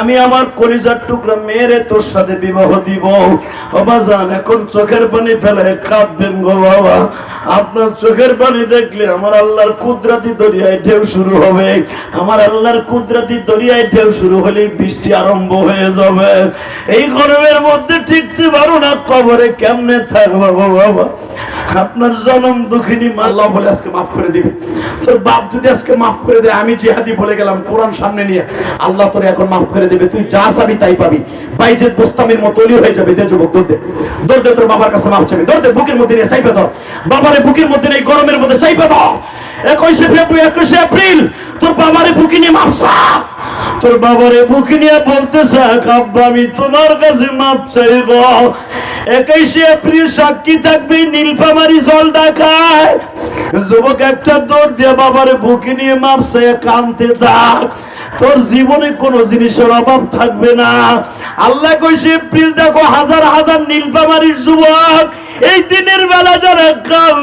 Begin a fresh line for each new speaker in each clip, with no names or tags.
আমি আমার কলিজার টুকরা মেয়েরে তোর সাথে বিবাহ দিব। অবাজান এখন চোখের পানি ফেলে কাঁদবেন গো বাবা। আপনার চোখের পানি দেখলে আমার আল্লাহর কুদরাতি দরিয়ায় ঢেউ শুরু হবে। আমার আল্লাহর কুদরাতি দরিয়ায় ঢেউ শুরু হলেই বৃষ্টি আরম্ভ হয়ে যাবে। এই গরমের মধ্যে ঠিকতে পারো না, কবরে কেমনে থাকব বাবা? আপনার জনম দুঃখিনী আল্লাহ বলে আজকে মাফ করে দিবে। তোর বাপ যদি আজকে মাফ করে দেয়, আমি জিহাদি বলে গেলাম কোরআন সামনে নিয়ে। আল্লাহ তোর এখন মাফ করে দেবে, তুই যা চাবি তাই পাবি। বাইজের বোস্তামির মতো হয়ে যাবে, দে যুবক, দৌড় দে। দৌড় দে, তোর বাবার কাছে মাফ চাবি, দৌড় দে, বুকের মধ্যে নিয়ে চাইপে ধর। বাবারে বুকের মধ্যে নেই, গরমের মধ্যে চাইপে ধর একুশে ফেব্রুয়ারি, একুশে এপ্রিল, তোর বাবারে বুকে নিয়ে মাপসা। তোর বাবারে বুকে নিয়ে বলতেছে আব্বা আমি তোমার কাছে মাপ চাইব। একুশে এপ্রিল সাক্ষী থাকবে নীলফামারি জল ডাকায় যুবক, একটা দৌড় দিয়ে বাবারে বুকে নিয়ে মাপ চাইয়ে কানতে থাক। তোর জীবনে কোনো জিনিসের অভাব থাকবে না। আল্লাহ কইছে, এপ্রিল দেখো, হাজার হাজার নীলফামারির যুবক এই দিনের বেলা যারা কাল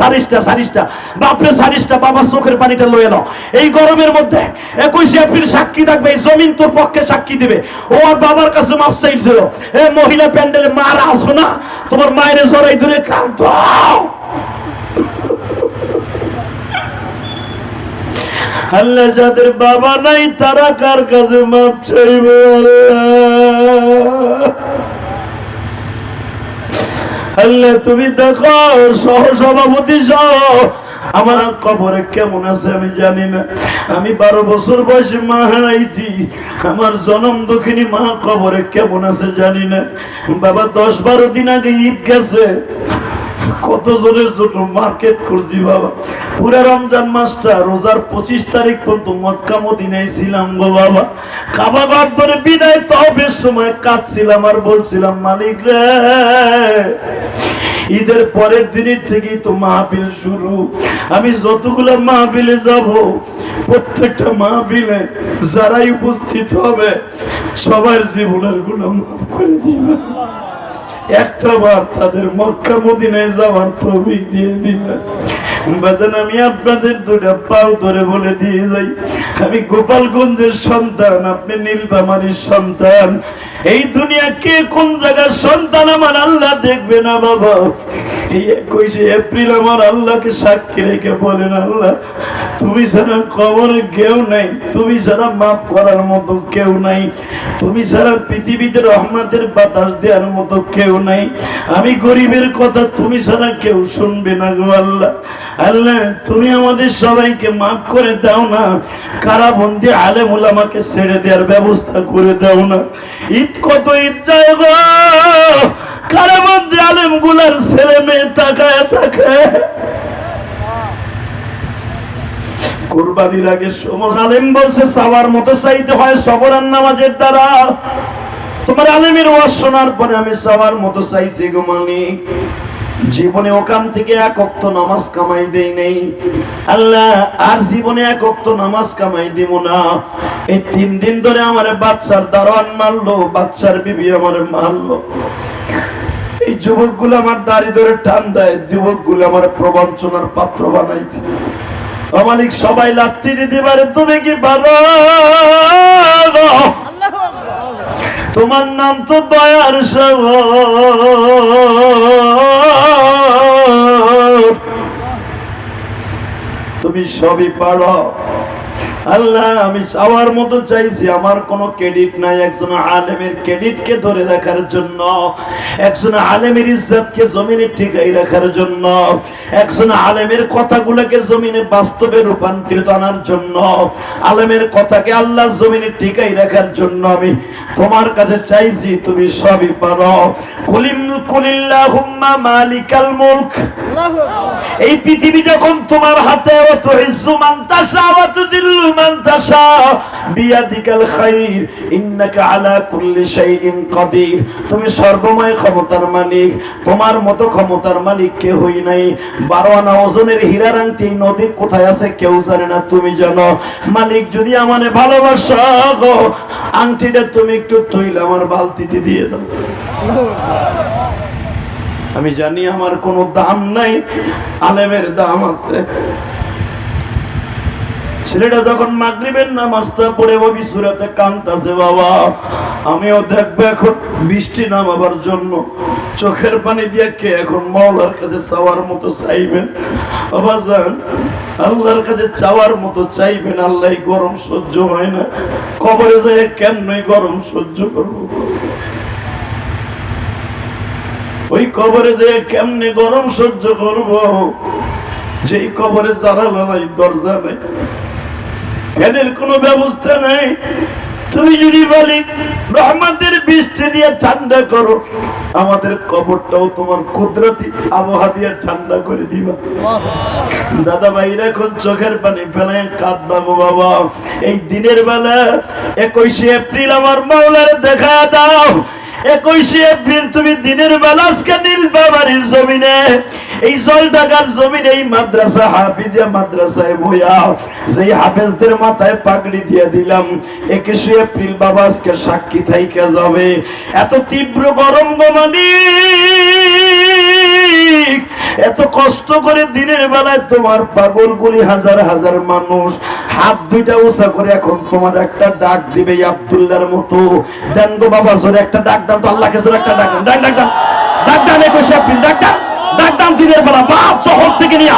সারিসটা সারিসটা বাপরে সারিসটা বাবার চোখের পানিটা লয়ে নাও। এই গরমের মধ্যে একুশে এপ্রিল সাক্ষী থাকবে, এই জমিন তোর পক্ষে সাক্ষী দিবে। ও আর বাবার কাছে মাপ চাইছিল, এ মহিলা প্যান্ডেলে মারা আসো না, তোমার মায়ের জড়াই ধরে কাঁদ আল্লাহ যাদের বাবা নাই, তারা কার কাছে মাপ চাইব আল্লাহ তুমি দেখো, সহ সভাপতি সহ, আমার কবরে কেমন আছে আমি জানি না। আমি বারো বছর বয়সে মা হারাইছি, আমার জনম দক্ষিণী মা কবরে কেমন আছে জানি না। বাবা, দশ বারো দিন আগে ঈদ গেছে। কত জনের জন্য মার্কেট করছি বাবা? পুরা রমজান মাসটা, রোজার পঁচিশ তারিখ পর্যন্ত মক্কা, মদিনায় ছিলাম গো বাবা। কাবাগার ধরে বিদায় সময় কাঁদছিলাম আর বলছিলাম, মালিক রে, ঈদের পরের দিনের থেকেই তো মাহফিল শুরু। আমি যতগুলো মাহফিলে যাব, প্রত্যেকটা মাহফিলে যারাই উপস্থিত হবে, সবার জীবনেরগুলো মাফ করে দিবে একটা বার তাদের মক্কা মদিনায় যাওয়ার তৌফিক দিয়ে দিবেন। বাজান আমি আপনাদের দুটা পাও ধরে বলে দিয়ে যাই। আমি গোপালগঞ্জের সন্তান, আপনি নীলবামারির সন্তান। এই দুনিয়া কে কোন জায়গার সন্তান আমার আল্লাহ দেখবে না বাবা? এই একুশে এপ্রিল আমার আল্লাহকে সাক্ষী রেখে বলেন, আল্লাহ, তুমি ছাড়া কবরে কেউ নাই, তুমি ছাড়া মাফ করার মতো কেউ নাই। তুমি ছাড়া পৃথিবীতে রহমাতের বাতাস দেওয়ার মতো কেউ নাই। আমি গরিবের কথা তুমি ছাড়া কেউ শুনবে না গো আল্লাহ। আল্লাহ, তুমি আমাদের সবাইকে মাফ করে দাও না। কারাবন্দি আলেমুল আমাকে ছেড়ে দেওয়ার ব্যবস্থা করে দাও না। ঈদ কত ঈদ যায় গো। কারাবন্দি আলেমগুলার ছেলে মেয়ে তাকায় থাকে। কোরবানির আগে সমস্ত আলেম বলছে, সাওয়ার মতো চাইতে হয় সবরান নামাজের দ্বারা। তোমার আলেমের ওয়াজ শোনার পরে আমি সাওয়ার মতো চাইছি গো মানিক জীবনে ওখান থেকে এক অক্ত নামাজ কামাই দেই নেই। আল্লাহ, আর জীবনে এক অক্ত নামাজ কামাই দিব না। এই তিন দিন ধরে আমার বাচ্চার দারোয়ান মারলো, বাচ্চার বিবি আমার মারলো। এই যুবকগুলো আমার দাড়ি ধরে টান দেয়, যুবকগুলো আমার প্রবঞ্চনার পাত্র বানাইছে। অমালিক সবাই লাত্তি দিতে পারে, তুমি কি পারো তোমার নাম তো দয়ার সাগর তুমি সবই পারো। আল্লাহ, আমি চাওয়ার মতো চাইছি। আমার কোনো ক্রেডিট নাই একজন আলেমের ক্রেডিটকে ধরে রাখার জন্য, একজন আলেমের ইজ্জতকে জমিনে ঠিকাই রাখার জন্য, একজন আলেমের কথাগুলোকে জমিনে বাস্তবে রূপান্তরিত আনার জন্য, আলেমের কথাকে আল্লাহ জমিনে ঠিকাই রাখার জন্য আমি তোমার কাছে চাইছি তুমি সবই পারো। কুলিম কুলিল্লাহুম্মা মালিকাল মুলক। এই পৃথিবী যখন তোমার হাতে অত ইজ্জু মান তাশা ওয়া তুদিল্লু মান তাশা, বিয়াদিকাল খাইর, ইন্নাকা আলা কুল্লি শাইইন কাদির। তুমি সর্বময় ক্ষমতার মালিক, তোমার মতো ক্ষমতার মালিক কে হই নাই। বারো আনা ওজনের হীরার আংটি নদী কোথায় আছে কেউ জানে না, তুমি জানো। মালিক যদি আমারে ভালোবাসো আংটিটা তুমি একটু তৈল আমার বালতিতে দিয়ে দাও। আমি জানি আমার কোনো দাম নাই, আলেমের দাম আছে। ছেলেটা যখন মাগরিবের নামাজটা পড়ে ওবি সুরাতে কান্তাছে বাবা। আমিও দেখব এখন বৃষ্টি নামাবার জন্য। চোখের পানি দিয়ে কে এখন মাওলার কাছে চাওয়ার মতো চাইবেন? বাবা, যান। আল্লাহর কাছে চাওয়ার মতো চাইবেন আল্লাহ গরম সহ্য হয় না। কবরে যায় কেমনই গরম সহ্য করব? ওই কবরে যে কেমনে গরম সহ্য করব? যেই কবরে জানালা নাই, দরজা নাই। ফ্যানের কোনো ব্যবস্থা নাই। তুমি যদি বলি, রহমতের বৃষ্টি দিয়ে ঠান্ডা করো, আমাদের কবরটাও তোমার কুদরতি আবহাওয়া দিয়ে ঠান্ডা করে দিবা। দাদা ভাইরা এখন চোখের পানি ফেলে কাঁদবা গো বাবা। এই দিনের বেলা একুশে এপ্রিল আমার মাওলার দেখা দাও। একুশে এপ্রিল তুমি দিনের বেলা আজকে নীল বাবারির জমিনে, এই জল ঢাকার জমিনে এই মাদ্রাসা হাফিজিয়া মাদ্রাসায় বইয়া সেই হাফেজদের মাথায় পাগড়ি দিয়ে দিলাম, একুশে এপ্রিল বাবা আজকে সাক্ষী থাইকে যাবে। এত তীব্র গরম গমানি এত কষ্ট করে দিনের বেলায় তোমার পাগল গুলি হাজার হাজার মানুষ, হাত দুইটা উঁচা করে এখন তোমার একটা ডাক দিবে এই আব্দুল্লাহর মতো। দেন গো বাবা, জোরে একটা ডাক দাম তো আল্লাহকে জোরে একটা ডাক দাম ডাক ডাক। দাম একুশে এপ্রিল ডাকতাম ডাকতাম দিনের বেলা, বাপ, শহর থেকে নিয়া।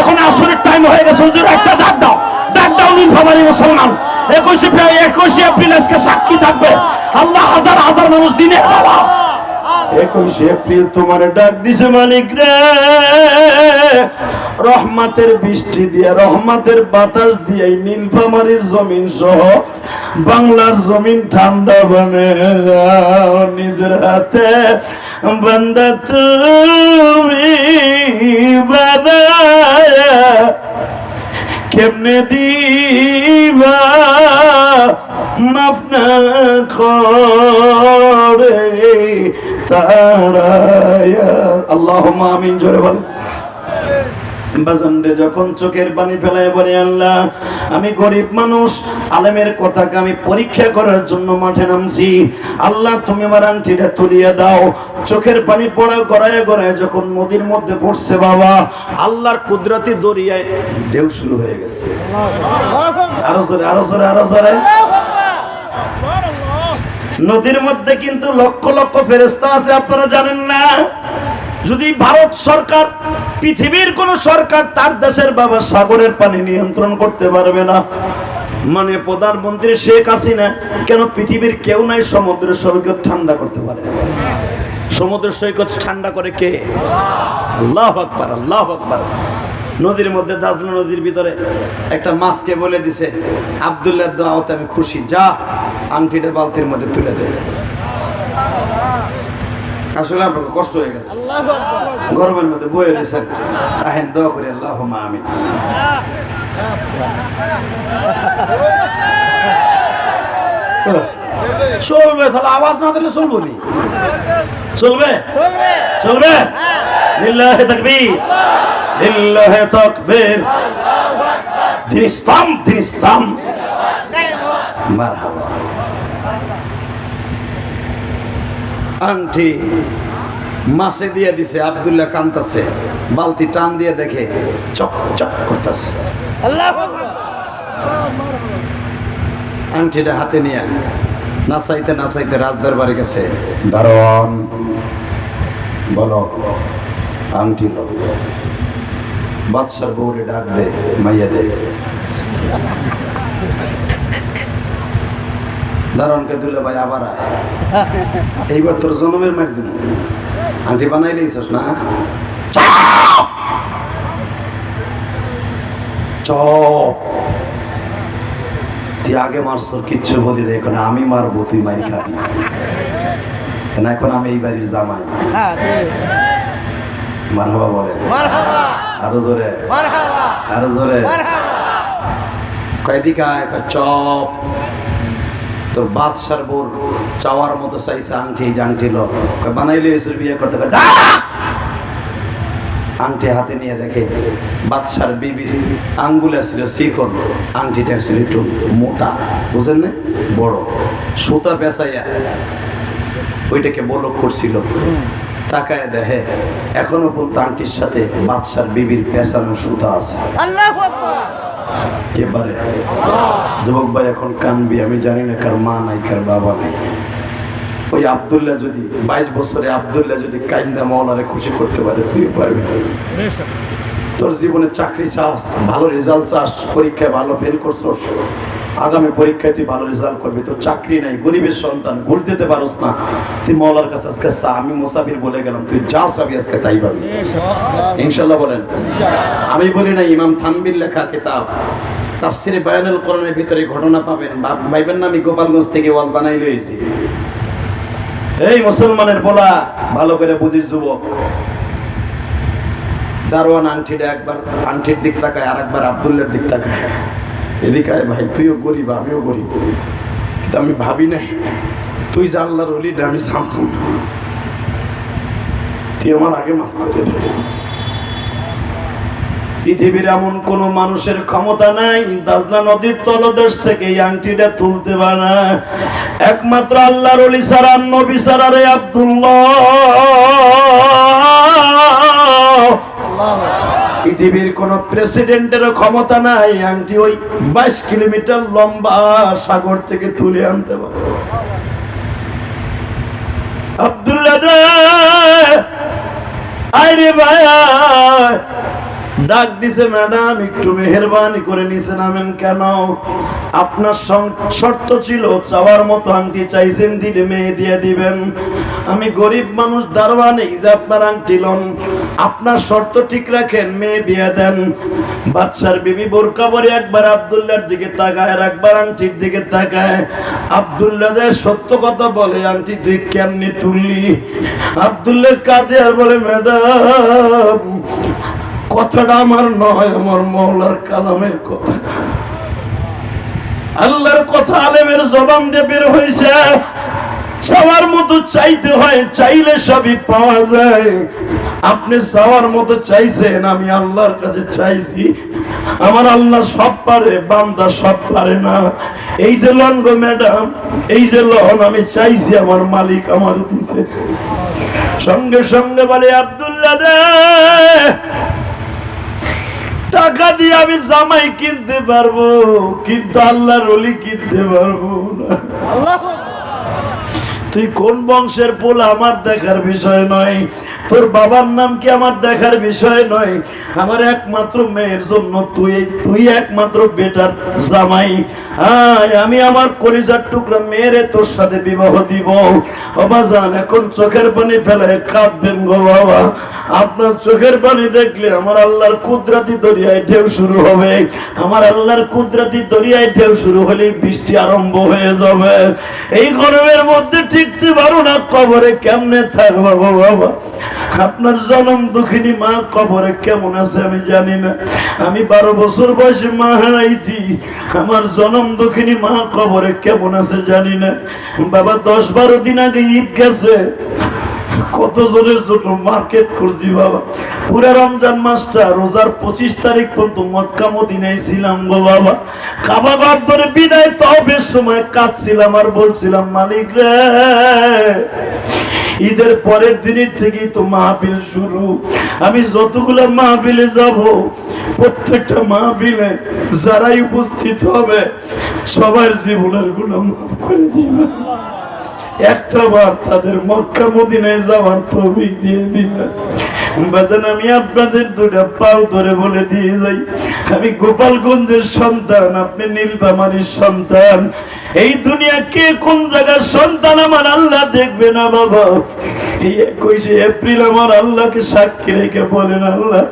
এখন আসরের টাইম হয়ে গেছে জোরে একটা ডাক দাও। ডাক দাও নীল ভাবারি মুসলমান। একুশে একুশে এপ্রিল আজকে সাক্ষী থাকবে। আল্লাহ হাজার হাজার মানুষ দিনের বেলা একুশে এপ্রিল তোমার ডাক দিছে, মালিক রে। রহমাতের বৃষ্টি দিয়ে, রহমাতের বাতাস দিয়ে নীলফামারির জমিন সহ বাংলার জমিন ঠান্ডা বনে নিজের হাতে। বান্দা, তুমি বানায়া কেমনে দিবা? মাফ না যখন চোখের পানি ফেলায় বলে, আল্লাহ, আমি গরিব মানুষ, আলেমের কথাকে আমি পরীক্ষা করার জন্য মাঠে নামছি। আল্লাহ, তুমি আমার আংটিটা তুলিয়ে দাও। চোখের পানি পড়া গড়ায় গড়ায় যখন নদীর মধ্যে পড়ছে, বাবা, আল্লাহর কুদরতি দরিয়ায় ঢেউ শুরু হয়ে গেছে। আরও সরে আরও সরে আরও জোরে। নদীর মধ্যে কিন্তু লক্ষ লক্ষ ফেরেস্তা আছে, আপনারা জানেন না? যদি ভারত সরকার, পৃথিবীর কোন সরকার তার দেশের বাবা সাগরের পানি নিয়ন্ত্রণ করতে পারবে না। মানে প্রধানমন্ত্রী শেখ হাসিনা কেন পৃথিবীর কেউ নাই সমুদ্রের সৈকত ঠান্ডা করতে পারে? সমুদ্র সৈকত ঠান্ডা করে কে? আল্লাহ আকবার, আল্লাহ নদীর মধ্যে দাজলা নদীর ভিতরে একটা মাছকে বলে দিছে আবদুল্লাহ দোয়াতে আমি খুশি। যা আংটিটা বালতির মধ্যে তুলে দে। আসলে আপনার কষ্ট হয়ে গেছে। গরমের মধ্যে বয়ে রয়েছেন। আহেন দোয়া করি আল্লাহ আমি চলবে তাহলে আওয়াজ না দিলে চলবো নি? চলবে। চলবে? লিল্লাহে তাকবীর। লিল্লাহে তাকবীর। তিনি ইসলাম তিনি ইসলাম মারহাবা। আংটি মাসে দিয়ে দিছে আব্দুল্লাহ কান্তাছে। বালতি টান দিয়ে দেখে চক চক করতেছে। আংটিটা হাতে নিয়ে নাচাইতে নাচাইতে রাজদরবারে গেছে। দারোয়ান বলো আংটি লো বাদশার বউরে ডাক দে মাইয়া দে। দারোয়ানকে দিলে ভাই আবার এইবার তোর জন্মের মার দিব আংটি বানাই লইছস না? চপ তুই আগে মারছর কিচ্ছু বলি রে এখন আমি মারবো তুই মারি খাবি। এখন আমি এই বাড়ির জামাই। মারহাবা বলে আরও জোরে। আরও জোরে। চপ। তোর বাদশার বোর চাওয়ার মতো চাইছে আংটি আংটি লো। বানাইলে এসে বিয়ে করতে আংটি হাতে নিয়ে দেখে বাদশার বিবির আঙ্গুলে ছিল শিকন আংটিটা ছিল একটু মোটা বুঝেন না বড়। সুতা বেসাইয়া ওইটাকে বলক করছিল। তাকায় দেখে এখনও পর্যন্ত আংটির সাথে বাদশার বিবির পেঁচানো সুতা আছে। কে পারে যুবক ভাই এখন কানবি আমি জানি না কার মা নাই কার বাবা নাই। ওই আবদুল্লাহ যদি বাইশ বছরে আবদুল্লাহ যদি কাইন্দা মৌলারে খুশি করতে পারে তুই পারবি তোর জীবনে চাকরি চাস ভালো রেজাল্ট চাস পরীক্ষায় ভালো ফেল করছস। আগামী পরীক্ষায় তুই ভালো রেজাল্ট করবি। তোর চাকরি নাই, গরিবের সন্তান ঘুর দিতে পারস না। তুই মৌলার কাছে আজকে আমি মুসাফির বলে গেলাম, তুই যা চাবি আজকে তাই পাবি। ইনশাল্লাহ বলেন। আমি বলি না, ইমাম থানবির লেখা কিতাব। তাফসিরে বায়ানুল কোরআনের ভিতরে ঘটনা পাবেন। ভাইবেন না, আমি গোপালগঞ্জ থেকে ওয়াজ বানাই লইছি। এই মুসলমানের বলা ভালো করে বুঝিস, যুবক। দারোয়ান আংটিটা একবার আংটির দিক তাকায় আর একবার আবদুল্লার দিক তাকায়। এদিকে ভাই, তুইও গরিব, আমিও গরিব। কিন্তু আমি ভাবি নাই, তুই যে আল্লাহর অলিটা আমি না তুই আমার আগে মাফ করে দে। পৃথিবীর এমন কোন মানুষের ক্ষমতা নাই দাজনা নদীর তলদেশ থেকে আংটিটা তুলতে পারে না। একমাত্র আল্লাহর অলি সারা নবী সারা রে আব্দুল্লাহ। পৃথিবীর কোন প্রেসিডেন্টের ক্ষমতা নাই আংটি ওই বাইশ কিলোমিটার লম্বা সাগর থেকে তুলে আনতে পারে আব্দুল্লাহ আরে ভাই আয়। ডাক দিছে, ম্যাডাম, একটু মেহরবানি করে নিচে নামেন কেন? আপনার শর্ত ছিল, চাওয়ার মতো আংটি চাইছেন, দিলে মেয়ে দিয়ে দিবেন। আমি গরিব মানুষ, দারোয়ান যে আপনার আংটি লন। আপনার শর্ত ঠিক রাখেন, মেয়ে বিয়ে দেন। বাচ্চার বিবি বোরকা পরে একবার আব্দুল্লাহর দিকে তাকায়, আর একবার আংটির দিকে তাকায়। আব্দুল্লাহ সত্য কথা বলে, আংটি তুই কেমনি তুললি? আব্দুল্লাহ কাঁদে আর বলে, ম্যাডাম কথাটা আমার নয়, আমার মৌলার কালামের কথা। আল্লাহর কথা আলেমের জবান দিয়ে হয়েছে। চাওয়ার মতো চাইতে হয়, চাইলে সবই পাওয়া যায়। আপনি চাওয়ার মতো চাইছেন, আমি আল্লাহর কাছে চাইছি। আমার আল্লাহ সব পারে, বান্দা সব পারে না। এই যে লন গো ম্যাডাম, এই যে লন আমি চাইছি, আমার মালিক আমার দিছে। সঙ্গে সঙ্গে বলে, আব্দুল্লাহ টাকা দিয়ে আমি জামাই কিনতে পারব কিন্তু আল্লাহর অলি কিনতে পারব না। তুই কোন বংশের পোল আমার দেখার বিষয় নয়? তোর বাবার নাম কি আমার দেখার বিষয় নয়? আমার একমাত্র মেয়ের জন্য তুই তুই একমাত্র বেটার জামাই। আমি আমার কলিজার টুকরা মেয়েরে তোর সাথে বিবাহ দিব। অবাজান এখন চোখের পানি ফেলায় কাঁদবেন গো বাবা। আপনার চোখের পানি দেখলে আমার আল্লাহর কুদরাতি দরিয়ায় ঢেউ শুরু হবে। আমার আল্লাহর কুদরাতি দরিয়ায় ঢেউ শুরু হলে বৃষ্টি আরম্ভ হয়ে যাবে। এই গরমের মধ্যে টিকতে পারো না কবরে কেমনে থাকব, বাবা আপনার জনম দুঃখিনী মা কবরে কেমন আছে আমি জানি না। আমি বারো বছর বয়সে মা হারাইছি আমার জনম দুঃখিনী মা কবরে কেমন আছে জানি না। বাবা, দশ বারো দিন আগে ঈদ গেছে। কত জনের জন্য মার্কেট করছি বাবা? পুরা রমজান মাসটা, রোজার পঁচিশ তারিখ পর্যন্ত মক্কা, মদিনায় ছিলাম গো বাবা। কাবা ঘর ধরে বিদায় তবের সময় কাঁদছিলাম আর বলছিলাম, মালিক রে, ঈদের পরের দিনের থেকেই তো মাহফিল শুরু। আমি যতগুলো মাহফিলে যাব, প্রত্যেকটা মাহফিলে যারাই উপস্থিত হবে, সবার জীবনেরগুলো মাফ করে দিবে একটা বার তাদের মক্কা মদিনায় যাওয়ার তৌফিক দিয়ে দিবেন বাজান, আমি আপনাদের দুটা পাও ধরে বলে দিয়ে যাই। আমি গোপালগঞ্জের সন্তান, আপনি নীলবামারির সন্তান। এই দুনিয়া কে কোন জায়গার সন্তান আমার আল্লাহ দেখবে না বাবা? এই একুশে এপ্রিল আমার আল্লাহকে সাক্ষী রেখে বলেন, আল্লাহ,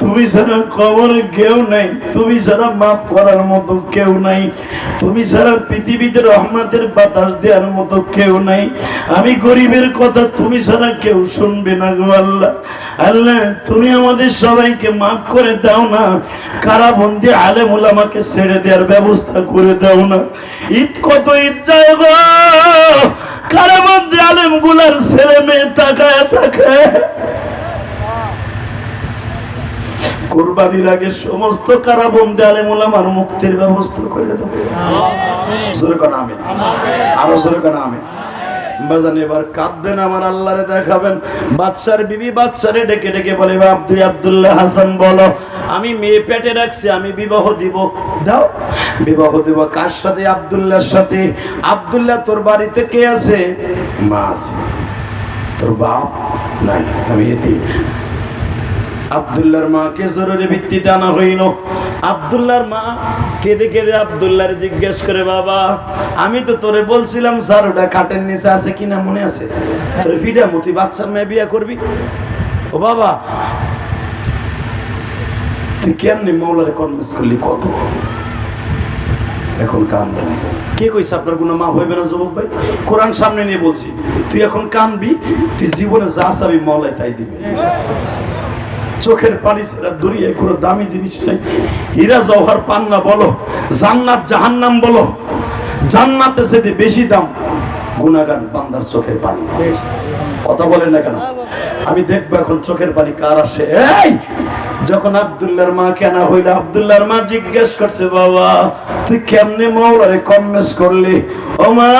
তুমি ছাড়া কবরে কেউ নাই, তুমি ছাড়া মাফ করার মতো কেউ নাই, তুমি ছাড়া পৃথিবীতে রহমাতের বাতাস দেওয়ার মতো কেউ নাই। আমি গরিবের কথা তুমি ছাড়া কেউ শুনবে না গো আল্লাহ। আল্লাহ, তুমি আমাদের সবাইকে মাফ করে দাও না। কারাবন্দি আলেমুল আমাকে ছেড়ে দেওয়ার ব্যবস্থা করে দাও না। ঈদ কত ইচ্ছা গো? কারাবন্দি আলেমগুলার ছেলে মেয়ে তাকায় থাকে? কোরবানির আগে সমস্ত কারাবন্দি আলেম ওলামার মুক্তির ব্যবস্থা করে দেবো। জোরে করা আমি আরও জোরে করা আমিন। বাজান এবার কাঁদবেন, আমার আল্লাহরে দেখাবেন। বাচ্চার বিবি বাচ্চারে ডেকে ডেকে বলে, বাপ আবদুল্লাহ আব্দুল্লাহ হাসান বলো, আমি মেয়ে পেটে রাখছি, আমি বিবাহ দিব। দাও, বিবাহ দিব কার সাথে? আব্দুল্লাহর সাথে। আব্দুল্লাহ, তোর বাড়িতে কে আছে? মা আছে। তোর বাপ নাই, আমি এটি আব্দুল্লাহর মাকে জরুরি ভিত্তিতে আনা হইল? আব্দুল্লাহর মা কেঁদে কেঁদে আব্দুল্লাহর জিজ্ঞেস করে, বাবা, আমি তো তোরে বলছিলাম স্যার ওটা কাটের নিচে আছে কিনা মনে আছে? তোরে ফিডা মতি, বাচ্চার মেয়ে বিয়ে করবি? ও বাবা, তুই কেমনি মৌলারে কনভিন্স করলি কত? এখন কান্দে না। কে কইছে, আপনার কোনো মা হইবে না, যুবক ভাই? কোরআন সামনে নিয়ে বলছি, তুই এখন কানবি, তুই জীবনে যা চাবি মলাই তাই দিবি। চোখের পানি ছাড়া দুনিয়ায় কোনো দামি জিনিস নেই। হীরা জওহার পান্না বলো জান্নাত জাহান্নাম বলো। জান্নাতে সেদি বেশি দাম গুনাগান বান্দার চোখের পানি। কথা বলেন না কেন? আমি দেখব এখন চোখের পানি কার আসে? এই! যখন আবদুল্লার মা কেন হইল আবদুল্লার মা জিজ্ঞেস করছে, বাবা, তুই কেমনে মৌলারে কমেস করলি? ও মা,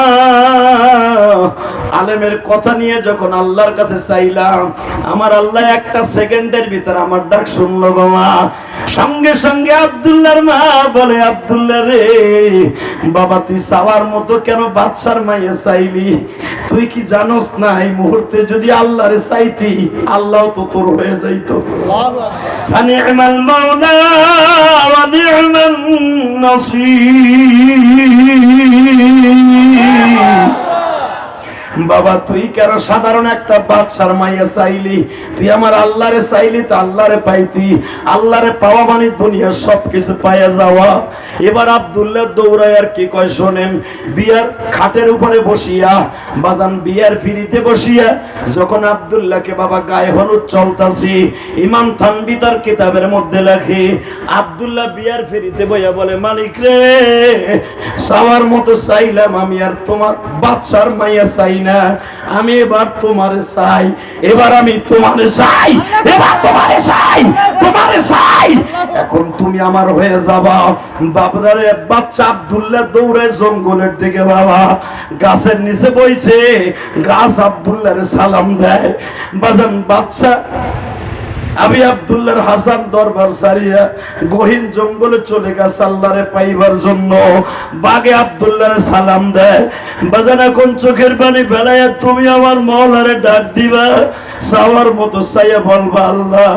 আলেমের কথা নিয়ে যখন আল্লাহর কাছে চাইলাম, আমার আল্লাহ একটা সেকেন্ডের ভিতরে আমার ডাক শুনলো মা সঙ্গে সঙ্গে আবদুল্লার মা বলে আবদুল্লা রে, বাবা, তুই চাওয়ার মতো কেন বাদশার মাইয়ে চাইলি? তুই কি জানোস না, এই মুহূর্তে যদি আল্লাহরে চাইতি আল্লাহ তো তোর হয়ে যাইত। ফানি'মাল মাওলা বাবা, তুই কেন সাধারণ একটা বাদশার মাইয়া চাইলি? তুই আমার আল্লাহরে চাইলি তো আল্লাহরে পাইতি। আল্লাহরে পাওয়া মানে দুনিয়ার সবকিছু পাইয়া যাওয়া। এবার আব্দুল্লাহ দৌড়ায় আর কি কয়, শোনেন, বিয়ার খাটের উপরে বসিয়া, বাজান বিয়ার ফিরিতে বসিয়া, যখন আব্দুল্লাহকে বাবা গায়ে হলুদ চলতাছি, ইমাম থানবি তার কিতাবের মধ্যে লেখে, আব্দুল্লাহ বিয়ার ফিরিতে বইয়া বলে, মালিক রে, চাওয়ার মতো চাইলাম আমি আর তোমার বাচ্চার মাইয়া চাই না। আমি এবার তোমারে চাই। এবার আমি তোমারে চাই। এবার তোমারে চাই। তোমারে চাই। এখন তুমি আমার হয়ে যাবা। বাপদারে, বাচ্চা আব্দুল্লাহ দৌড়ে জঙ্গলের দিকে বাবা। গাছের নিচে বইছে। গাছ আব্দুল্লাহরে সালাম দেয়। বাজান, বাচ্চা আমি আব্দুল্লাহর হাসান দরবার সারিয়া গহীন জঙ্গলে চলে গেছে, আল্লাহরে পাইবার জন্য। বাগে আব্দুল্লাহরে সালাম দেয়, বাজানা, এখন চোখের পানি ফেলাইয়া তুমি আমার মহলারে ডাক দিবা। চাওয়ার মতো চাইয়া বলবা, আল্লাহ,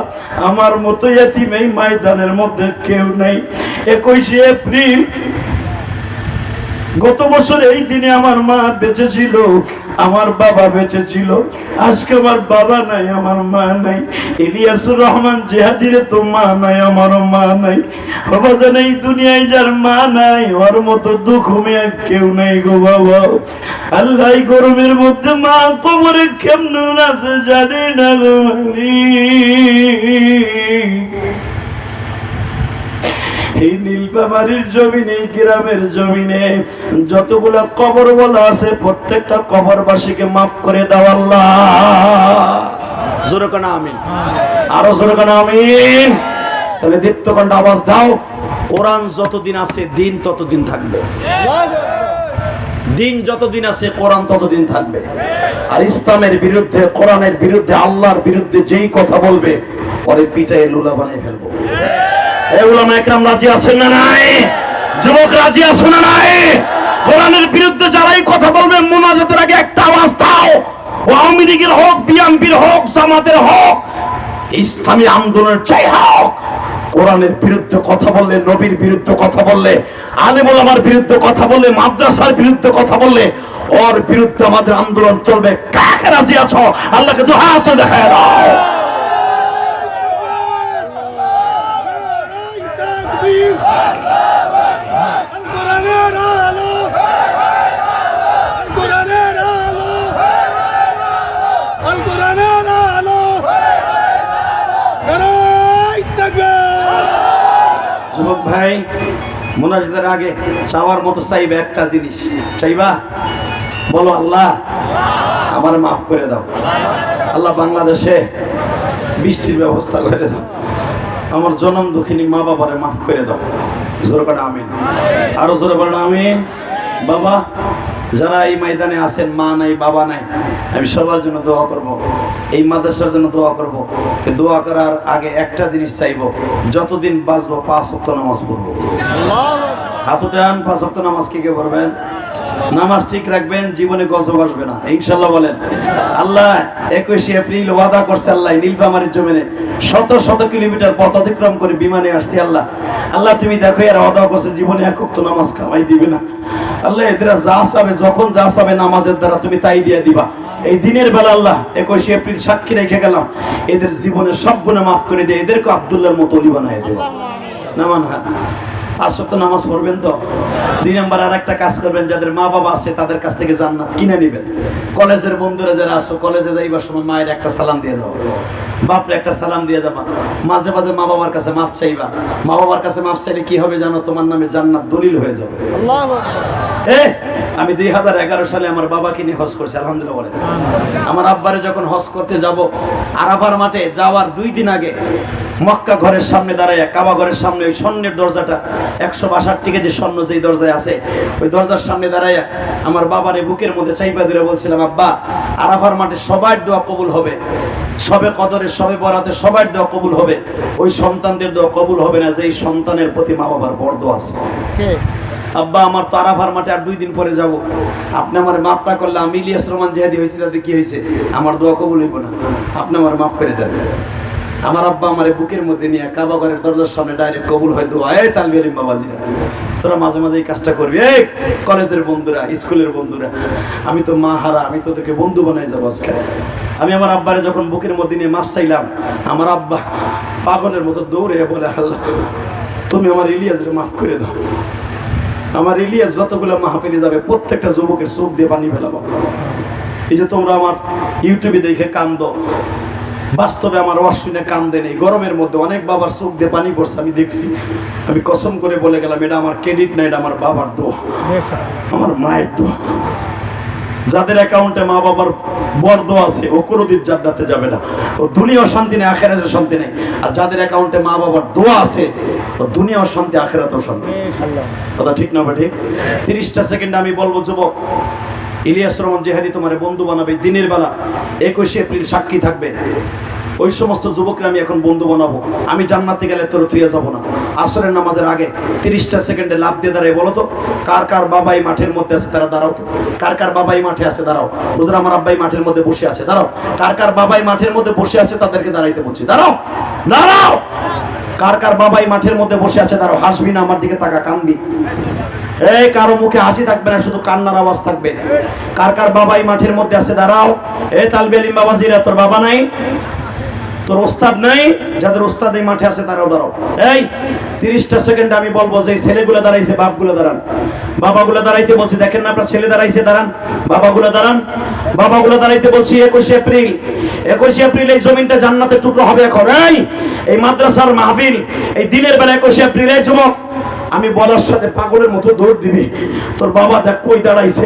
আমার মতো এতিম এই ময়দানের মধ্যে কেউ নেই। একুশে এপ্রিল গত বছর এই দিনে আমার মা বেঁচে ছিল আমার বাবা বেঁচে ছিল আজকে আমার বাবা নাই, আমার মা নাই। ইলিয়াসুর রহমান জেহাদিরে তো মা নাই, আমার মা নাই। বাবা জানে এই দুনিয়ায় যার মা নাই, ওর মতো দুঃখ মেয়ে কেউ নাই গো বাবা। আল্লাহ গরমের মধ্যে মা কবরে কেমন আছে জানি না গো। এই নীলপামারির জমিনে গ্রামের জমিনে যতগুলো কবর বলা আছে, প্রত্যেকটা কবরবাসীকে মাফ করে দাও আল্লাহ। জোরে কানা আমিন। আরও জোরে কানা আমিন। তাহলে দীপ্তকণ্ড আওয়াজ দাও। কোরআন যতদিন আছে, দিন ততদিন থাকবে। দিন যতদিন আছে, কোরআন ততদিন থাকবে। আর ইসলামের বিরুদ্ধে, কোরআনের বিরুদ্ধে, আল্লাহর বিরুদ্ধে যেই কথা বলবে, পরে পিটায় লুলা বানাই ফেলব। নাই? নাই? কোরআনের বিরুদ্ধে যারাই কথা বলবে একটা আওয়াজ আওয়ামী লীগের হোক হোক, জামাতের হোক, ইসলামী চাই বিরুদ্ধে কথা বললে, নবীর বিরুদ্ধে কথা বললে আলেমুল আমার বিরুদ্ধে কথা বললে, মাদ্রাসার বিরুদ্ধে কথা বললে, ওর বিরুদ্ধে আমাদের আন্দোলন চলবে। কাকে রাজি আছো? আল্লাহকে দু দেখায় যুবক ভাই মোনাজাতের আগে চাওয়ার মতো চাইবে একটা জিনিস। চাইবা? বলো আল্লাহ, আমার মাফ করে দাও। আল্লাহ বাংলাদেশে বৃষ্টির ব্যবস্থা করে দাও। আমার জনম দুঃখিনী মা বাবারে মাফ করে দাও। জোরে করে আমিন। আরও জোরে বলেন আমিন। বাবা যারা এই ময়দানে আছেন মা নাই বাবা নাই আমি সবার জন্য দোয়া করব। এই মাদ্রাসার জন্য দোয়া করব। দোয়া করার আগে একটা জিনিস চাইব যতদিন বাঁচবো পাঁচ সপ্তাহ নামাজ পড়ব। হাত উঠান পাঁচ ওয়াক্ত নামাজ কি কে পড়বেন? নামাজ ঠিক রাখবেন জীবনে গজব আসবে না। ইনশাল্লাহ বলেন। আল্লাহ একুশে এপ্রিল ওয়াদা করছে আল্লাহ নীলফামারির জমিনে শত শত কিলোমিটার পথ অতিক্রম করে বিমানে আসছি আল্লাহ। আল্লাহ তুমি দেখো এরা ওয়াদা করছে জীবনে একক তো নামাজ কামাই দিবে না। আল্লাহ এদের যা চাবে যখন যা চাবে নামাজের দ্বারা তুমি তাই দিয়ে দিবা। এই দিনের বেলা আল্লাহ একুশে এপ্রিল সাক্ষী রেখে গেলাম। এদের জীবনে সব গুণে মাফ করে দিয়ে এদেরকে আবদুল্লাহর মতো অলি বানায় দেবো নামান হ্যাঁ আসর তো নামাজ পড়বেন তো? দুই নাম্বার আর একটা কাজ করবেন যাদের মা বাবা আছে তাদের কাছ থেকে জান্নাত কিনে নেবেন। কলেজের বন্ধুরা যারা আসো কলেজে যাইবার সময় মায়ের একটা সালাম দিয়ে যাও বাপরে একটা সালাম দিয়ে যাবা। মাঝে মাঝে মা বাবার কাছে মাফ চাইবা। মা বাবার কাছে মাফ চাইলে কি হবে জানো? তোমার নামে জান্নাত দলিল হয়ে যাবে। আমি দুই হাজার এগারো সালে আমার বাবাকে নিয়ে হজ করছি আলহামদুলিল্লাহ বলে আমার আব্বারে যখন হজ করতে যাব আরাফার মাঠে যাওয়ার দুই দিন আগে মক্কা ঘরের সামনে দাঁড়াইয়া কাবা ঘরের সামনে ওই স্বর্ণের দরজাটা একশো বাষট্টি কেজি স্বর্ণ যেই দরজায় আছে ওই দরজার সামনে দাঁড়াইয়া আমার বাবার এই বুকের মধ্যে চাইপা ধরে বলছিলাম আব্বা আরাফার মাঠে সবার দোয়া কবুল হবে। সবে কদরের সবে বরাতে সবার দোয়া কবুল হবে। ওই সন্তানদের দোয়া কবুল হবে না যেই সন্তানের প্রতি মা বাবার বড় দোয়া আছে আব্বা আমার তো আরাফার মাঠে আর দুই দিন পরে যাব। আপনি আমার মাফ না করলে আমি ইলিয়াস রহমান জেহাদি হয়েছি তাতে কি হয়েছে? আমার দোয়া কবুল হইব না। আপনি আমার মাফ করে দেন। আমার আব্বা আমার বুকের মধ্যে নিয়ে কাবা ঘরের দরজার সামনে ডাইরেক্ট কবুল হয় দোয়া। এই তালবি আলিম বাবাজিরা, তোরা মাঝে মাঝে এই কাজটা করবি। এই কলেজের বন্ধুরা, স্কুলের বন্ধুরা, আমি তো মা হারা, আমি তোদেরকে বন্ধু বানাই যাব আজকে। আমি আমার আব্বারে যখন বুকের মধ্যে নিয়ে মাফ চাইলাম, আমার আব্বা পাগলের মতো দৌড়ে বলে, আল্লাহ, তুমি আমার ইলিয়াসরে মাফ করে দাও। আমার ইলিয়াস যতগুলো মাহফিলে যাবে, প্রত্যেকটা যুবকের চোখ দিয়ে পানি ফেলাবো। এই যে তোমরা আমার ইউটিউবে দেখে কান্দ বাস্তবে আমার অশ্বিনে কান্দে নেই। গরমের মধ্যে অনেক বাবার চোখ দিয়ে পানি পড়ছে আমি দেখছি। আমি কসম করে বলে গেলাম এটা আমার ক্রেডিট না এটা আমার বাবার দোয়া। আমার মায়ের দোয়া। যাদের অ্যাকাউন্টে মা বাবার বর্দ আছে ও কোনোদিন জান্নাতে যাবে না। ও দুনিয়াও শান্তি নেই আখেরাতেও শান্তি নেই। আর যাদের অ্যাকাউন্টে মা বাবার দোয়া আছে ও দুনিয়াও শান্তি আখেরাতেও শান্তি। কথা ঠিক না বা ঠিক? তিরিশটা সেকেন্ডে আমি বলব যুবক ইলিয়াস রহমান জেহাদি তোমার বন্ধু বানাবে, দিনের বেলা একুশে এপ্রিল সাক্ষী থাকবে। ওই সমস্ত যুবকরা আমি এখন বন্ধু বানাবো। আমি জান্নাতে গেলে তোর তুইয়া যাব না। আসরের নামাজের আগে তিরিশটা সেকেন্ডে লাভ দিয়ে দাঁড়ায় বলো তো, কার কার বাবাই মাঠের মধ্যে আছে তারা দাঁড়াও তো। কার কার বাবাই মাঠে আছে দাঁড়াও। বুঝলে আমার আব্বাই মাঠের মধ্যে বসে আছে, দাঁড়াও। কার কার বাবাই মাঠের মধ্যে বসে আছে তাদেরকে দাঁড়াইতে বলছি। দাঁড়াও! দাঁড়াও! কার কার বাবাই মাঠের মধ্যে বসে আছে, দাঁড়াও। হাসবি না, আমার দিকে তাকা কানবি এই, কারও মুখে হাসি থাকবে না, শুধু কান্নার আওয়াজ থাকবে। কার কার বাবাই মাঠের মধ্যে আছে, দাঁড়াও। এ, তালবে আলিম বাবাজিরা তোর বাবা নাই, তোর ওস্তাদ নাই, যাদের ওস্তাদ এই মাঠে আছে, তারাও দাঁড়াও। এই, তিরিশটা সেকেন্ড আমি বলব যে ছেলেগুলো দাঁড়াইছে, বাপগুলো দাঁড়ান। বাবাগুলো দাঁড়াইতে বলছি, দেখেন না আপনার ছেলে দাঁড়াইছে, দাঁড়ান। বাবাগুলো দাঁড়ান। বাবাগুলো দাঁড়াইতে বলছি, একুশে এপ্রিল। একুশে এপ্রিল এই জমিনটা জান্নাতের টুকরো হবে এখন। এই এই মাদ্রাসার মাহফিল, এই দিনের বেলা একুশে এপ্রিল, এই যুবক। আমি বলার সাথে পাগলের মতো দৌড় দিবি। তোর বাবা দেখ কই দাঁড়াইছে।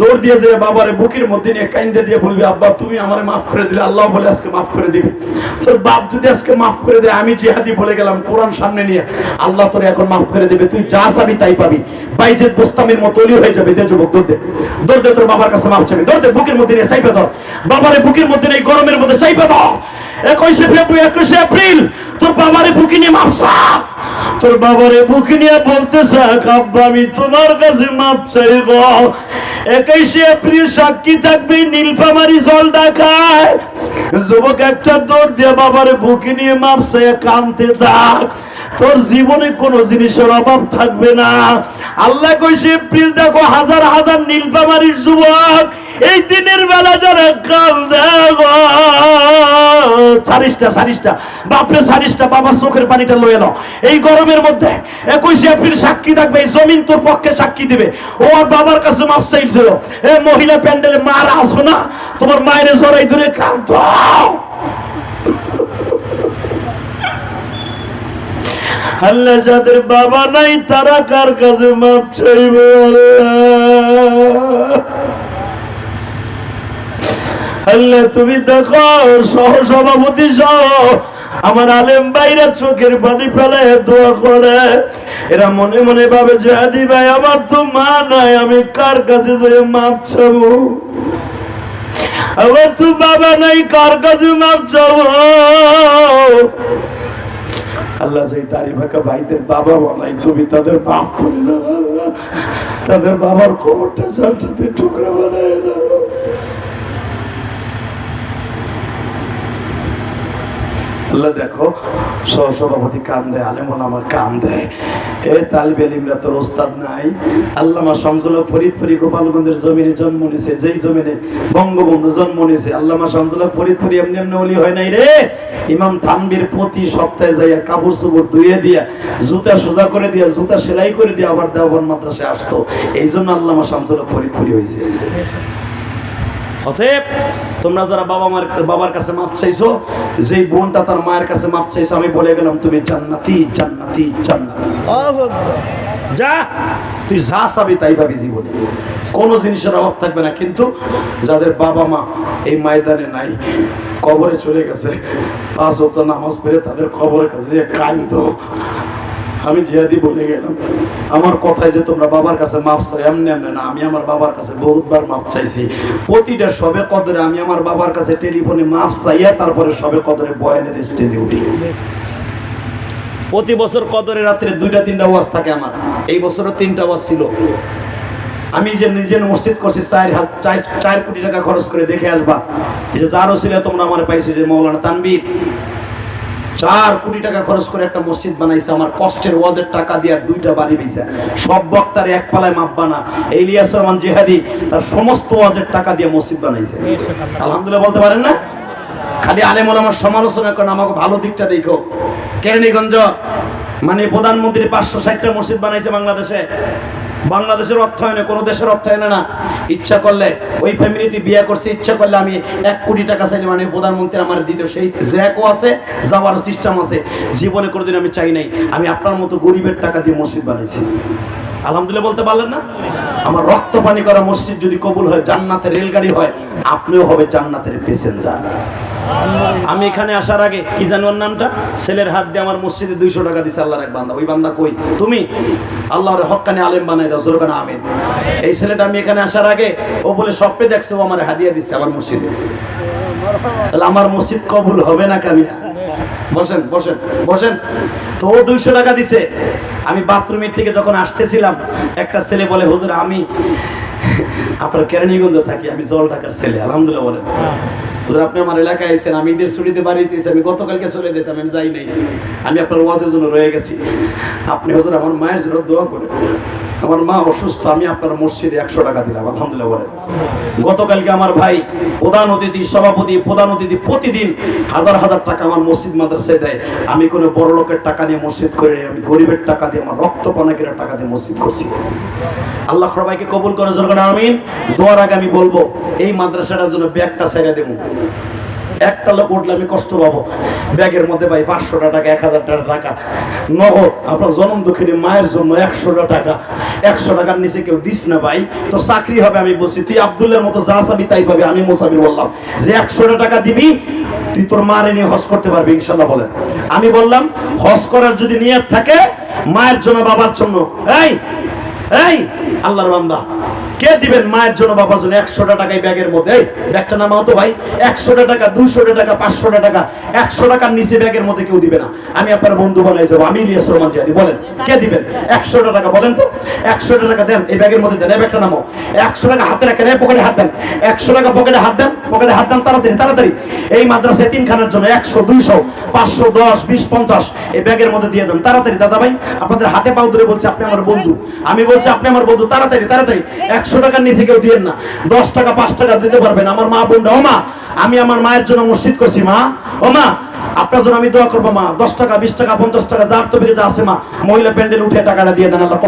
দৌড় দিয়ে যে বাবারে বুকের মধ্যে নিয়ে কাইন্দে দিয়ে বলবি, আব্বা, তুমি আমারে মাফ করে দিলে, আল্লাহ বলে আজকে মাফ করে দিবে। তোর বাপ যদি আজকে মাফ করে দেয়, আমি জিহাদি বলে গেলাম কোরআন সামনে নিয়ে, আল্লাহ তোর এখন মাফ করে দেবে, তুই যা চাবি তাই পাবি। বাইজের বোস্তামের মতো অলি হয়ে যাবে, দে যুবক, দৌড় দে। দৌড় দে, তোর বাবার কাছে মাফ চাবি। দৌড় দে, বুকের মধ্যে নিয়ে চাইপে ধর। বাবারে বুকের মধ্যে নিয়ে গরমের মধ্যে চাইপে ধর। একুশে ফেব্রুয়ারি, একুশে এপ্রিল তোর বাবারে বুকে নিয়ে মাপসা তোর বাবারে বুকে নিয়ে বলতেছে আব্বা, আমি তোমার কাছে মাপ চাইব। একুশে এপ্রিল সাক্ষী থাকবে নীলফামারি জল ডাকায় যুবক একটা দৌড় দিয়ে বাবারে বুকে নিয়ে মাপসা কানতে থাক। তোর জীবনে কোনো জিনিসের অভাব থাকবে না। আল্লাহ কইছে, এপ্রিল দেখো হাজার হাজার নীলফামারির যুবক এই দিনের বেলা যারা কাল সারিসটা সারিসটা বাপরে সারিসটা বাবার চোখের পানিটা লয়ে নাও। এই গরমের মধ্যে একুশে এপ্রিল সাক্ষী থাকবে, এই জমিন তোর পক্ষে সাক্ষী দিবে। ও আর বাবার কাছে মাপ চাইছিল এ মহিলা প্যান্ডেলে মার আসবে না, তোমার মায়ের জড়াই ধরে কান্ত আল্লাহ যাদের বাবা নাই, তারা কার কাছে মাপ চাইব? আল্লাহ তুমি দেখো সহ সভাপতি সহ আমার আলেম বাইরা চোখের পানি ফেলে দোয়া করে। এরা মনে মনে ভাবে যে, আদি ভাই, আমার তো মা নাই, আমি কার কাছে যে মাপ চাবো? আমার তো বাবা নাই, কার কাছে মাপ চাবো? আল্লাহ সেই দাড়ি ভাইদের বাবা বানাই তুমি তাদের মাফ করে দাও। তাদের বাবার খবরটা চারটাতে টুকরা বানায় দাও। দেখো, সহসভাপতি কাম দেয় আলেমন আমার কাম দেয়। এ তালিব আলিমরা তোর ওস্তাদ নাই। আল্লামা শামসুল্লাহ ফরিদপুরি গোপালগঞ্জের জমিনে জন্ম নিছে, যেই জমিনে বঙ্গবন্ধু জন্ম নিছে, আল্লামা শামসুল্লাহ ফরিদপুরি এমনি এমনি অলি হয় নাই রে। ইমাম থানবির প্রতি সপ্তাহে যাইয়া কাপড় চোপড় ধুয়ে দিয়া, জুতা সোজা করে দিয়া, জুতা সেলাই করে দিয়া আবার দেওয়ার মাদ্রাসে আসতো। এই জন্য আল্লামা শামসুল্লাহ ফরিদপুরি হয়েছে অতএব তোমরা যারা বাবা মার বাবার কাছে মাপ চাইছো যেই বোনটা তার মায়ের কাছে মাপ চাইছো আমি বলে গেলাম তুমি জান্নাতি জান্নাতি জান্নাতি। যা তুই যা চাবি তাই পাবি জীবনে। কোনো জিনিসের অভাব থাকবে না কিন্তু যাদের বাবা মা এই ময়দানে নাই কবরে চলে গেছে পাঁচ অব্দ নামাজ পড়ে তাদের খবরের কাছে কাইন্দ আমি জিয়াদি বলে গেলাম। আমার কথায় যে তোমরা বাবার কাছে মাপ চাই এমনি এমনি না, আমি আমার বাবার কাছে বহুতবার মাপ চাইছি। প্রতিটা সবে কদরে আমি আমার বাবার কাছে টেলিফোনে মাপ চাইয়া তারপরে সবে কদরে বয়ানের স্টেজে উঠি। প্রতি বছর কদরে রাত্রে দুইটা, তিনটা ওয়াজ থাকে আমার। এই বছরও তিনটা ওয়াজ ছিল। আমি যে নিজের মসজিদ করছি, চার হাত, চার কোটি টাকা খরচ করে দেখে আসবা। যে যারও ছিল তোমরা আমার পাইছো যে মৌলানা তানবীর চার কোটি টাকা খরচ করে একটা মসজিদ বানাইছে, আমার কষ্টের ওয়াজের টাকা দিয়ে দুইটা বাড়ি পেয়েছে সব বক্তার এক পালায় মাপ বানা। ইলিয়াস রহমান জেহাদি তার সমস্ত ওয়াজের টাকা দিয়ে মসজিদ বানাইছে। আলহামদুলিল্লাহ বলতে পারেন না? খালি আলেমুল আমার সমালোচনা করেন, আমাকে ভালো দিকটা দেখো। কেরানীগঞ্জ মানে প্রধানমন্ত্রী পাঁচশো ষাটটা মসজিদ বানাইছে বাংলাদেশে। বাংলাদেশের অর্থায়নে, কোনো দেশের অর্থায়নে না। ইচ্ছা করলে, ওই ফ্যামিলিতে বিয়ে করছে, ইচ্ছা করলে আমি এক কোটি টাকা চাইলে মানে প্রধানমন্ত্রী আমার দিত, সেই জ্যাকও আছে, যাওয়ারও সিস্টেম আছে। জীবনে কোনোদিন আমি চাই নাই। আমি আপনার মতো গরিবের টাকা দিয়ে মসজিদ বানাইছি। আলহামদুলিল্লাহ বলতে পারলেন না? আমার রক্ত পানি করা মসজিদ যদি কবুল হয়, জান্নাতের রেলগাড়ি হয়, আপনিও হবে জান্নাতের প্যাসেঞ্জার আমি এখানে আসার আগে, কি জানো ওর নামটা? ছেলের হাত দিয়ে আমার মসজিদে দুইশো টাকা দিচ্ছে আল্লাহর এক বান্দা। ওই বান্দা কই? তুমি? আল্লাহর হক্কানি আলেম বানাই দাও জোরকানা আমিন। এই ছেলেটা আমি এখানে আসার আগে, ও বলে, স্বপ্নে দেখছে, ও আমার হাদিয়া দিচ্ছে আমার মসজিদে। তাহলে আমার মসজিদ কবুল হবে না কামিয়া বসেন বসেন বসেন। তো ও দুইশো টাকা দিছে। আমি বাথরুমের থেকে যখন আসতেছিলাম, একটা ছেলে বলে, হুজুর, আমি আপনার কেরানীগঞ্জ থাকি, আমি জল ঢাকার ছেলে, আলহামদুলিল্লাহ বলেন। আপনি আমার এলাকায় এসেছেন আমি ঈদের ছুটিতে বাড়িতে আমি গতকালকে চলে যেতাম, আমি যাই নাই। আমি আপনার ওয়াজের জন্য রয়ে গেছি। আপনি হুজুর আমার মায়ের জন্য দোয়া করে আমার মা অসুস্থ, আমি আপনার মসজিদে একশো টাকা দিলাম, আলহামদুলিল্লাহ বলেন। গতকালকে আমার ভাই, প্রধান অতিথি, সভাপতি, প্রধান অতিথি প্রতিদিন হাজার হাজার টাকা আমার মসজিদ মাদ্রাসায় দেয়। আমি কোনো বড় লোকের টাকা নিয়ে মসজিদ করে, আমি গরিবের টাকা দিয়ে, আমার রক্ত পানাকের টাকা দিয়ে মসজিদ করছি। আল্লাহ সবাইকে কবুল করে জন্য আমিন। দোয়ার আগে আমি বলব, এই মাদ্রাসাটার জন্য ব্যাগটা ছেড়ে দেবো। একটা উঠলে আমি কষ্ট পাবো। ব্যাগের মধ্যে ভাই পাঁচশোটা টাকা, এক হাজার টাকা। নগদ আপনার জন্ম দুঃখিনী মায়ের জন্য একশোটা টাকা। একশো টাকার নিচে কেউ দিস না ভাই। তো চাকরি হবে আমি বলছি, তুই আবদুল্লার মতো যা চাবি তাই পাবি, আমি মোসাবির বললাম। যে একশোটা টাকা দিবি, তুই তোর মারে নিয়ে হজ করতে পারবি, ইনশাল্লাহ বলেন। আমি বললাম, হজ করার যদি নিয়ত থাকে, মায়ের জন্য, বাবার জন্য। এই এই, আল্লাহর বান্দা। কে দিবেন মায়ের জন্য বাবার জন্য? একশোটা টাকা এই ব্যাগের মধ্যে। এই, ব্যাগটা নামাও তো ভাই। একশোটা টাকা দুশোটা টাকা, পাঁচশোটা টাকা, একশো টাকার নিচে ব্যাগের মধ্যে কেউ দিবে না। আমি আপনার বন্ধু বানাই যাব, আমি ইলিয়াস রহমান জিয়াদি, বলেন, কে দিবেন? একশোটা টাকা, বলেন তো। একশোটা টাকা দেন, এই ব্যাগের মধ্যে দেন, এই ব্যাগটা নামাও। একশো টাকা হাতে রাখেন, এই পকেটে হাত দেন। একশো টাকা পকেটে হাত দেন, পকেটে হাত দেন, তাড়াতাড়ি তাড়াতাড়ি। এই মাদ্রাসায় তিনখানার জন্য একশো, দুইশো, পাঁচশো, দশ, বিশ, পঞ্চাশ, এই ব্যাগের মধ্যে দিয়ে দেন। তাড়াতাড়ি দাদা ভাই আপনাদের হাতে পাও ধরে বলছে, আপনি আমার বন্ধু। আমি বলছি, আপনি আমার বন্ধু, তাড়াতাড়ি তাড়াতাড়ি। একশো টাকার নিচে কেউ দিয়ে না। দশ টাকা, পাঁচ টাকা দিতে পারবেন। আমার মা বোনটা ও মা, আমি আমার মায়ের জন্য মসজিদ করছি, মা। ও মা, আপনার জন্য আমি দোয়া করব, মা। দশ টাকা, বিশ টাকা, পঞ্চাশ টাকা, যার তো যা আছে, মা। মহিলা প্যান্ডেল উঠে টাকাটা দিয়ে দেন, আল্লাহ